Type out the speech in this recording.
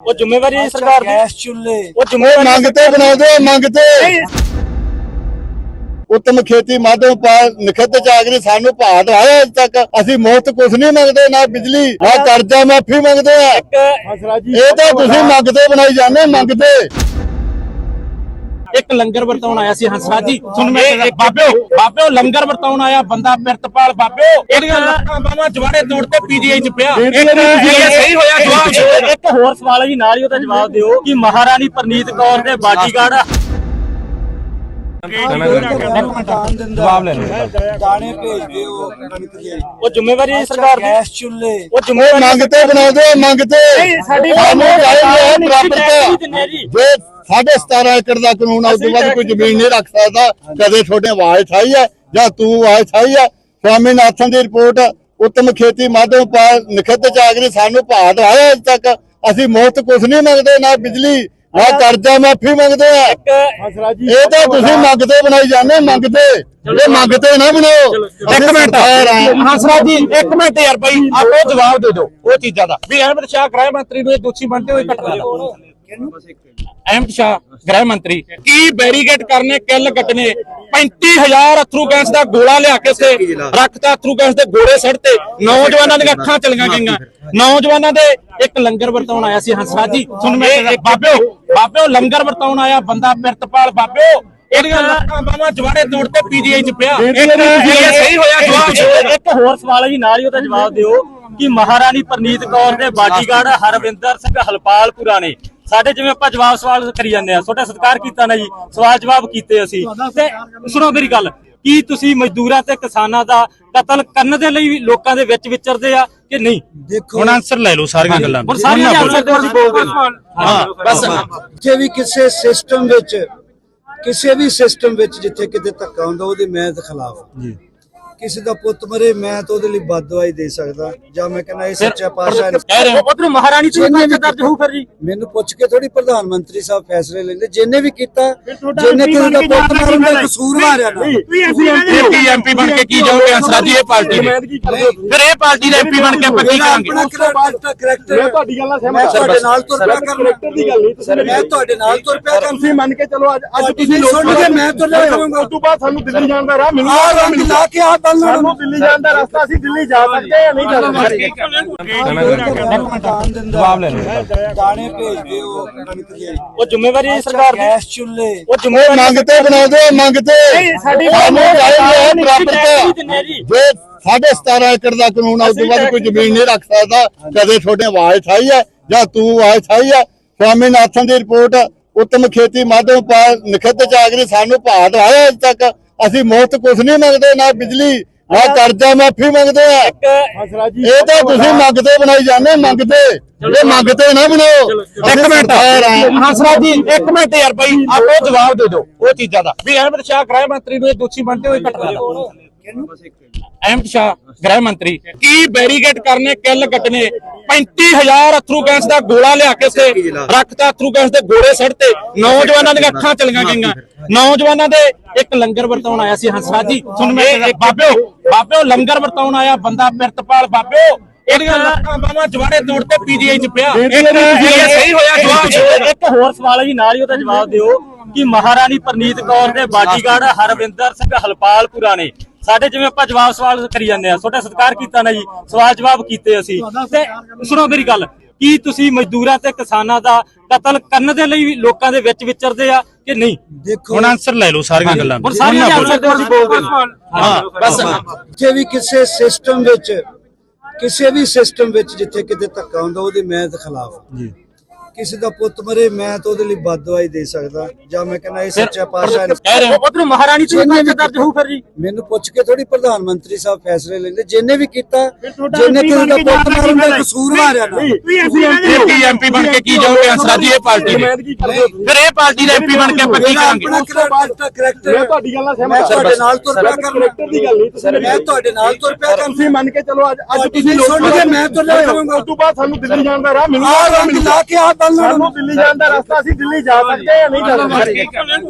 ਉਹ ਜ਼ਿੰਮੇਵਾਰੀ ਹੈ ਸਰਕਾਰ ਦੀ। ਗੈਸ ਚੁੱਲ੍ਹੇ। ਉਹ ਜ਼ਿੰਮੇਵਾਰੀ ਮੰਗਤੇ ਬਣਾਉਂਦੇ ਆ, ਮੰਗਤੇ ਉੱਤਮ ਖੇਤੀ ਮਾਧਵ ਪਾਲ ਨਖਤ ਚਾਗਰੀ ਸਾਨੂੰ ਭਾਅ ਦਵਾਇਆ ਅੱਜ ਤੱਕ। ਅਸੀਂ ਮੁਫਤ ਕੁਝ ਨਹੀਂ ਮੰਗਦੇ ਨਾ ਬਿਜਲੀ ਨਾ ਕਰਜ਼ਾ ਮਾਫੀ ਮੰਗਦੇ ਆ। ਇਹ ਤਾਂ ਤੁਸੀਂ ਮੰਗਤੇ ਬਣਾਈ ਜਾਂਦੇ ਮੰਗਤੇ ਇੱਕ ਲੰਗਰ ਵਰਤਾਉਣ ਆਇਆ ਸੀ ਹੰਸਰਾਜ ਜੀ। ਸੁਣ ਮੈਂ ਬਾਬਿਓ ਬਾਬਿਓ ਲੰਗਰ ਵਰਤਾਉਣ ਆਇਆ ਬੰਦਾ ਪਿਰਤਪਾਲ ਬਾਬਿਓ। ਇਹਦੀਆਂ ਲੱਤਾਂ ਬਾਹਾਂ ਜਵਾੜੇ ਤੋੜ ਤੇ ਪੀਜੀਆਈ ਚ ਪਿਆ। ਸਹੀ ਹੋਇਆ ਜਵਾਬ। ਇੱਕ ਹੋਰ ਸਵਾਲ ਹੈ ਜੀ ਨਾਲ ਹੀ ਉਹਦਾ ਜਵਾਬ ਦਿਓ ਕਿ ਮਹਾਰਾਣੀ ਪ੍ਰਨੀਤ ਕੌਰ ਦੇ ਬਾਡੀਗਾਰਡ ਜਵਾਬ ਲੈ ਦਾਣੇ ਭੇਜਦੇ ਹੋ ਉਹ ਜ਼ਿੰਮੇਵਾਰੀ ਹੈ ਸਰਕਾਰ ਦੀ। ਗੈਸ ਚੁੱਲ੍ਹੇ। ਉਹ ਜ਼ਿੰਮੇਵਾਰੀ ਮੰਗਤੇ ਬਣਾਉਂਦੇ ਆ, ਮੰਗਤੇ ਸਾਡੀ ਸਾਨੂੰ ਚਾਹੀਦੀ ਹੈ ਬਰਾਬਰਤਾ ਦਿੰਦੇ ਜੀ ਜੇ ਸਾਢੇ 17 ਏਕੜ ਦਾ ਕਾਨੂੰਨ ਆ ਉਸ ਤੋਂ ਬਾਅਦ ਕੋਈ ਜ਼ਮੀਨ ਨਹੀਂ ਰੱਖ ਸਕਦਾ। ਕਦੇ ਤੁਹਾਡੇ ਆਵਾਜ਼ ਠਾਈ ਹੈ ਜਾਂ ਤੂੰ ਆਵਾਜ਼ ਠਾਈ ਹੈ ਸਵਾਮੀਨਾਥਨ ਦੀ ਰਿਪੋਰਟ ਉੱਤਮ ਖੇਤੀ ਮਾਧਵ ਪਾਲ ਨਖਤ ਚਾਗਰੀ ਸਾਨੂੰ ਭਾਅ ਦਵਾਇਆ ਅੱਜ ਤੱਕ। ਅਸੀਂ ਮੁਫਤ ਕੁਝ ਨਹੀਂ ਮੰਗਦੇ ਨਾ ਬਿਜਲੀ ਨਾ ਕਰਜ਼ਾ ਮਾਫੀ ਮੰਗਦੇ ਆ। ਇਹ ਤਾਂ ਤੁਸੀਂ ਮੰਗਤੇ ਬਣਾਈ ਜਾਂਦੇ ਮੰਗਤੇ ਇਹ ਮੰਗਤੇ ਨਾ ਬਣਾਓ। ਇੱਕ ਮਿੰਟ ਆ। ਹੰਸਰਾਜ ਜੀ ਇੱਕ ਮਿੰਟ ਯਾਰ ਬਾਈ ਆਪੋ ਜਵਾਬ ਦੇ ਦਿਓ ਉਹ ਚੀਜ਼ਾਂ ਦਾ। ਵੀ ਅਹਿਮਦ ਸ਼ਾਹ ਗ੍ਰਹਿ ਮੰਤਰੀ ਨੂੰ ਇਹ ਦੋਸ਼ੀ ਬਣਦੇ ਹੋਏ ਘਟਨਾ ਦਾ। ਅਹਿਮਦ ਸ਼ਾਹ ਗ੍ਰਹਿ ਮੰਤਰੀ। ਕੀ ਬੈਰੀਗੇਡ ਕਰਨੇ ਕਿੱਲ ਕੱਟਨੇ? 35000 ਅਥਰੂ ਗੈਸ ਦਾ ਗੋਲਾ ਲਿਆ ਕੇ ਸੇ ਰੱਖਤਾ ਅਥਰੂ ਗੈਸ ਦੇ ਗੋਲੇ ਸੜਤੇ ਨੌਜਵਾਨਾਂ ਦੀਆਂ ਅੱਖਾਂ ਚਲੀਆਂ ਗਈਆਂ। ਨੌਜਵਾਨਾਂ ਦੇ ਇੱਕ ਲੰਗਰ ਵਰਤਾਉਣ ਆਇਆ ਸੀ ਹੰਸਰਾਜ ਜੀ। ਸੁਣ ਮੈਂ ਬਾਬਿਓ ਬਾਬਿਓ ਲੰਗਰ ਵਰਤਾਉਣ ਆਇਆ ਬੰਦਾ ਪਿਰਤਪਾਲ ਬਾਬਿਓ। ਇਹਦੀਆਂ ਲੱਤਾਂ ਬਾਹਾਂ ਜਵਾੜੇ ਤੋੜ ਤੇ ਪੀਜੀਆਈ ਚ ਪਿਆ। ਸਹੀ ਹੋਇਆ ਜਵਾਬ ਇੱਕ ਹੋਰ ਸਵਾਲ ਹੈ ਜੀ ਨਾਲ ਹੀ ਉਹਦਾ ਜਵਾਬ ਦਿਓ ਕਿ ਮਹਾਰਾਣੀ ਪ੍ਰਨੀਤ ਕੌਰ ਦੇ ਬਾਡੀਗਾਰਡ ਹਰਵਿੰਦਰ ਸਿੰਘ ਹਲਪਾਲਪੁਰਾ ਨੇ ਸਾਡੇ ਜਿਵੇਂ ਆਪਾਂ ਜਵਾਬ ਸਵਾਲ ਕਰੀ ਜਾਂਦੇ ਆ ਤੁਹਾਡਾ ਸਤਿਕਾਰ ਕੀਤਾ ਨਾ ਜੀ? ਸਵਾਲ ਜਵਾਬ ਕੀਤੇ ਅਸੀਂ। ਤੇ ਸੁਣੋ ਮੇਰੀ ਗੱਲ ਕੀ ਤੁਸੀਂ ਮਜ਼ਦੂਰਾਂ ਤੇ ਕਿਸਾਨਾਂ ਦਾ ਕਤਲ ਕਰਨ ਦੇ ਲਈ ਲੋਕਾਂ ਦੇ ਵਿੱਚ ਵਿਚਰਦੇ ਆ ਕਿ ਨਹੀਂ? ਦੇਖੋ ਹੁਣ ਆਨਸਰ ਲੈ ਲਓ ਸਾਰੀਆਂ ਗੱਲਾਂ ਹੁਣ ਸਾਰੀਆਂ ਆਨਸਰ ਅਸੀਂ ਬੋਲਦੇ ਹਾਂ। ਬਸ। ਜਿੱਥੇ ਵੀ ਕਿਸੇ ਸਿਸਟਮ ਵਿੱਚ ਕਿਸੇ ਵੀ ਸਿਸਟਮ ਵਿੱਚ ਜਿੱਥੇ ਕਿਤੇ ਧੱਕਾ ਹੁੰਦਾ ਉਹਦੇ ਮੈਂ ਦੇ ਖਿਲਾਫ ਜੀ। ਕਿਸੇ ਦਾ ਪੁੱਤ ਮਰੇ ਮੈਂ ਤਾਂ ਉਹਦੇ ਲਈ ਬਦਦੁਆਈ ਦੇ ਸਕਦਾ। ਜਾਂ ਮੈਂ ਕਹਿੰਦਾ ਇਹ ਸੱਚਾ ਪਾਤਸ਼ਾਹ ਨੇ ਕਹਿ ਰਹੇ ਹੋ ਉਧਰ ਮਹਾਰਾਣੀ ਤੇ ਜਿੰਨੇ ਵੀ ਦਰਜ ਹੋਊ ਫਿਰ ਜੀ। ਮੈਨੂੰ ਪੁੱਛ ਕੇ ਥੋੜੀ ਪ੍ਰਧਾਨ ਮੰਤਰੀ ਸਾਹਿਬ ਫੈਸਲੇ ਲੈਂਦੇ ਜਿੰਨੇ ਵੀ ਕੀਤਾ ਜਿੰਨੇ ਕਿਸੇ ਦਾ ਪੁੱਤ ਮਾਰਨ ਦਾ ਕਸੂਰ ਮਾਰਿਆ ਨਾ। ਐਮਪੀ ਐਮਪੀ ਬਣ ਕੇ ਕੀ ਜਾਓਗੇ ਹੰਸਰਾਜ ਜੀ ਇਹ ਪਾਰਟੀ ਦੇ। ਫਿਰ ਇਹ ਪਾਰਟੀ ਦੇ ਐਮਪੀ ਬਣ ਕੇ ਆਪਾਂ ਕੀ ਕਰਾਂਗੇ? ਆਪਣਾ ਕਰੈਕਟਰ ਮੈਂ ਤੁਹਾਡੀ ਗੱਲ ਨਾਲ ਮੈਂ ਤੁਹਾਡੇ ਨਾਲ ਤੁਰ ਪਿਆ ਕਰੈਕਟਰ ਦੀ ਗੱਲ ਨਹੀਂ ਤੁਸੀਂ ਮੈਂ ਤੁਹਾਡੇ ਨਾਲ ਤੁਰ ਪਿਆ ਕਰ ਤੁਸੀਂ ਮੰਨ ਕੇ ਚਲੋ ਅੱਜ ਅੱਜ ਤੁਸੀਂ ਸੁਣ ਕੇ ਮੈਂ ਤੁਰ ਲਿਆ ਉਸ ਤੋਂ ਬਾਅਦ ਸਾਨੂੰ ਦਿੱਲੀ ਜਾਣ ਦਾ ਰਾਹ ਮਿਲੂਗਾ। ਲਾ ਕੇ ਆ ਬੰਨ ਸਾਨੂੰ ਦਿੱਲੀ ਜਾਣ ਦਾ ਰਸਤਾ ਅਸੀਂ ਦਿੱਲੀ ਜਾ ਸਕਦੇ ਜਾਂ ਨਹੀਂ ਜਾ ਸਕਦੇ। ਜਵਾਬ ਲੈ ਦਾਣੇ ਭੇਜਦੇ ਹੋ ਕਣਕ ਦੇ ਉਹ ਜ਼ਿੰਮੇਵਾਰੀ ਹੈ ਸਰਕਾਰ ਦੀ। ਗੈਸ ਚੁੱਲ੍ਹੇ। ਉਹ ਜ਼ਿੰਮੇਵਾਰੀ ਮੰਗਤੇ ਬਣਾਉਂਦੇ ਆ, ਮੰਗਤੇ ਸਾਡੀ ਸਾਨੂੰ ਚਾਹੀਦੀ ਹੈ ਬਰਾਬਰਤਾ ਦਿੰਦੇ ਜੀ। ਜੇ ਸਾਢੇ 17 ਏਕੜ ਦਾ ਕਾਨੂੰਨ ਆ ਉਸ ਤੋਂ ਬਾਅਦ ਕੋਈ ਜ਼ਮੀਨ ਨਹੀਂ ਰੱਖ ਸਕਦਾ। ਕਦੇ ਤੁਹਾਡੇ ਆਵਾਜ਼ ਠਾਈ ਹੈ ਜਾਂ ਤੂੰ ਆਵਾਜ਼ ਠਾਈ ਹੈ? ਸਵਾਮੀਨਾਥਨ ਦੀ ਰਿਪੋਰਟ ਉੱਤਮ ਖੇਤੀ ਮਾਧਵ ਪਾਲ ਨਖਤ ਚਾਗਰੀ ਸਾਨੂੰ ਭਾਅ ਦਵਾਇਆ ਅੱਜ ਤੱਕ। ਅਸੀਂ ਮੁਫਤ ਕੁਝ ਨਹੀਂ ਮੰਗਦੇ ਨਾ ਬਿਜਲੀ ਨਾ ਕਰਜ਼ਾ ਮਾਫੀ ਮੰਗਦੇ ਆ। ਇਹ ਤਾਂ ਤੁਸੀਂ ਮੰਗਤੇ ਬਣਾਈ ਜਾਂਦੇ ਮੰਗਤੇ ਇਹ ਮੰਗਤੇ ਨਾ ਬਣਾਓ। ਇੱਕ ਮਿੰਟ। ਹੰਸਰਾਜ ਜੀ ਇੱਕ ਮਿੰਟ ਯਾਰ ਬਾਈ ਆਪੋ ਜਵਾਬ ਦੇ ਦਿਓ ਉਹ ਚੀਜ਼ਾਂ ਦਾ। ਵੀ ਅਹਿਮਦ ਸ਼ਾਹ ਗ੍ਰਹਿ ਮੰਤਰੀ ਨੂੰ ਇਹ ਦੋਸ਼ੀ ਬਣਦੇ ਹੋਏ ਘਟਨਾ ਦਾ। ਅਹਿਮਦ ਸ਼ਾਹ ਗ੍ਰਹਿ ਮੰਤਰੀ। ਕੀ ਬੈਰੀਗੇਡ ਕਰਨੇ ਕਿੱਲ ਕੱਟਨੇ 35000 ਅਥਰੂ ਗੈਸ ਦਾ ਗੋਲਾ ਲਿਆ ਕੇ ਸੇ ਰੱਖਤਾ ਅਥਰੂ ਗੈਸ ਦੇ ਗੋਲੇ ਸੜਤੇ ਨੌਜਵਾਨਾਂ ਦੀਆਂ ਅੱਖਾਂ ਚਲੀਆਂ ਗਈਆਂ। ਨੌਜਵਾਨਾਂ ਦੇ ਇੱਕ ਲੰਗਰ ਵਰਤਾਉਣ ਆਇਆ ਸੀ ਹੰਸਰਾਜ ਜੀ। ਸੁਣ ਮੈਂ ਬਾਬਿਓ ਬਾਬਿਓ ਲੰਗਰ ਵਰਤਾਉਣ ਆਇਆ ਬੰਦਾ ਪਿਰਤਪਾਲ ਬਾਬਿਓ। ਇਹਦੀਆਂ ਲੱਤਾਂ ਬਾਹਾਂ ਜਵਾੜੇ ਤੋੜ ਤੇ ਪੀਜੀਆਈ ਚ ਪਿਆ। ਇਹ ਸਹੀ ਹੋਇਆ ਜਵਾਬ ਇੱਕ ਹੋਰ ਸਵਾਲ ਹੈ ਜੀ ਨਾਲ ਹੀ ਉਹਦਾ ਜਵਾਬ ਦਿਓ ਕਿ ਮਹਾਰਾਣੀ ਪ੍ਰਨੀਤ ਕੌਰ ਦੇ ਬਾਡੀਗਾਰਡ ਹਰਵਿੰਦਰ ਸਿੰਘ ਹਲਪਾਲਪੁਰਾ ਨੇ ਸਾਡੇ ਜਿਵੇਂ ਆਪਾਂ ਜਵਾਬ ਸਵਾਲ ਕਰੀ ਜਾਂਦੇ ਆ ਤੁਹਾਡਾ ਸਤਿਕਾਰ ਕੀਤਾ ਨਾ ਜੀ? ਸਵਾਲ ਜਵਾਬ ਕੀਤੇ ਅਸੀਂ। ਤੇ ਸੁਣੋ ਮੇਰੀ ਗੱਲ ਕੀ ਤੁਸੀਂ ਮਜ਼ਦੂਰਾਂ ਤੇ ਕਿਸਾਨਾਂ ਦਾ ਕਤਲ ਕਰਨ ਦੇ ਲਈ ਲੋਕਾਂ ਦੇ ਵਿੱਚ ਵਿਚਰਦੇ ਆ ਕਿ ਨਹੀਂ? ਦੇਖੋ ਹੁਣ ਆਨਸਰ ਲੈ ਲਓ ਸਾਰੀਆਂ ਗੱਲਾਂ ਹੁਣ ਸਾਰੀਆਂ ਆਨਸਰ ਦਿਓ ਅਸੀਂ ਬੋਲਦੇ ਨੇ ਹਾਂ ਬਸ। ਜਿੱਥੇ ਵੀ ਕਿਸੇ ਸਿਸਟਮ ਵਿੱਚ ਕਿਸੇ ਵੀ ਸਿਸਟਮ ਵਿੱਚ ਜਿੱਥੇ ਕਿਤੇ ਧੱਕਾ ਹੁੰਦਾ ਉਹਦੇ ਮੈਂ ਦੇ ਖਿਲਾਫ ਜੀ। ਕਿਸੇ ਦਾ ਪੁੱਤ ਮਰੇ ਮੈਂ ਤਾਂ ਉਹਦੇ ਲਈ ਬਦਦੁਆਈ ਦੇ ਸਕਦਾ। ਜਾਂ ਮੈਂ ਕਹਿੰਦਾ ਇਹ ਸੱਚਾ ਪਾਤਸ਼ਾਹ ਕਹਿ ਰਹੇ ਹੋ। ਉਧਰ ਮਹਾਰਾਣੀ ਤੇ ਦਰਜ ਹੋਊ ਫਿਰ ਜੀ। ਮੈਨੂੰ ਪੁੱਛ ਕੇ ਥੋੜੀ ਪ੍ਰਧਾਨ ਮੰਤਰੀ ਸਾਹਿਬ ਫੈਸਲੇ ਲੈਂਦੇ। ਜਿੰਨੇ ਵੀ ਕੀਤਾ ਜਿੰਨੇ ਕਿਸੇ ਦਾ ਪੁੱਤ ਮਾਰਨ ਦਾ ਕਸੂਰ ਮਾਰਿਆ ਨਾ। ਐਮਪੀ ਐਮਪੀ ਬਣ ਕੇ ਕੀ ਜਾਓਗੇ? ਹੰਸਰਾਜ ਜੀ ਇਹ ਪਾਰਟੀ ਦੇ। ਫਿਰ ਇਹ ਪਾਰਟੀ ਦੇ ਐਮਪੀ ਬਣ ਕੇ ਆਪਾਂ ਕੀ ਕਰਾਂਗੇ? ਆਪਣਾ ਕਰੈਕਟਰ ਮੈਂ ਤੁਹਾਡੀ ਗੱਲ ਨਾਲ ਮੈਂ ਤੁਹਾਡੇ ਨਾਲ ਤੁਰ ਪਿਆ ਕਰੈਕਟਰ ਦੀ ਗੱਲ ਨਹੀਂ ਤੁਸੀਂ ਮੈਂ ਤੁਹਾਡੇ ਨਾਲ ਤੁਰ ਪਿਆ ਕਰ ਤੁਸੀਂ ਮੰਨ ਕੇ ਚਲੋ ਅੱਜ ਅੱਜ ਤੁਸੀਂ ਸੁਣ ਕੇ ਮੈਂ ਤੁਰ ਲਿਆ ਕਰੂੰਗਾ ਉਸ ਤੋਂ ਬਾਅਦ ਸਾਨੂੰ ਦਿੱਲੀ ਜਾਣ ਦਾ ਰਾਹ ਮਿਲੂਗਾ। ਲਾ ਕੇ ਆ ਬੰਨ ਸਾਨੂੰ ਦਿੱਲੀ ਜਾਣ ਦਾ ਰਸਤਾ ਅਸੀਂ ਦਿੱਲੀ ਜਾ ਸਕਦੇ ਜਾਂ ਨਹੀਂ ਜਾ ਸਕਦੇ।